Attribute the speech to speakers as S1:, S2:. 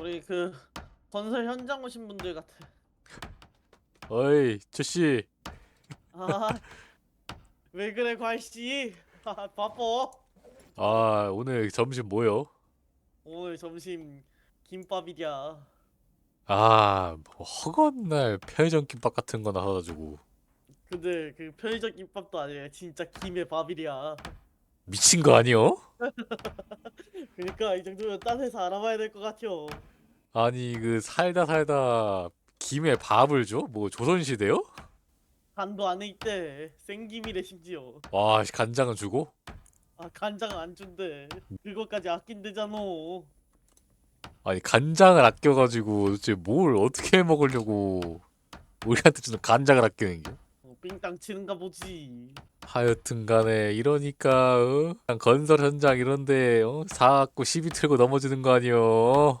S1: 우리 그 건설 현장 오신 분들 같아.
S2: 어이 저씨
S1: 아, 왜 그래 과씨? 아, 바빠.
S2: 아 오늘 점심 뭐요?
S1: 오늘 점심 김밥이랴.
S2: 아뭐 허건날 편의점 김밥 같은 거나 사가지고
S1: 근데 그 편의점 김밥도 아니야. 진짜 김의 밥이랴.
S2: 미친 거 아니요?
S1: 그러니까 이 정도면 딴 회사 알아봐야 될 것 같죠.
S2: 아니 그 살다 살다 김에 밥을 줘? 뭐 조선시대요?
S1: 간도 안에 있대. 생김이래 심지어.
S2: 와 씨, 간장은 주고?
S1: 아 간장 안 준대. 그거까지 아낀대잖아.
S2: 아니 간장을 아껴가지고 도대체 뭘 어떻게 해 먹으려고 우리한테 주는 간장을 아끼는 게?
S1: 어, 삥땅 치는가 보지.
S2: 하여튼 간에 이러니까 어? 그냥 건설 현장 이런데 어? 사갖고 시비 틀고 넘어지는 거 아니여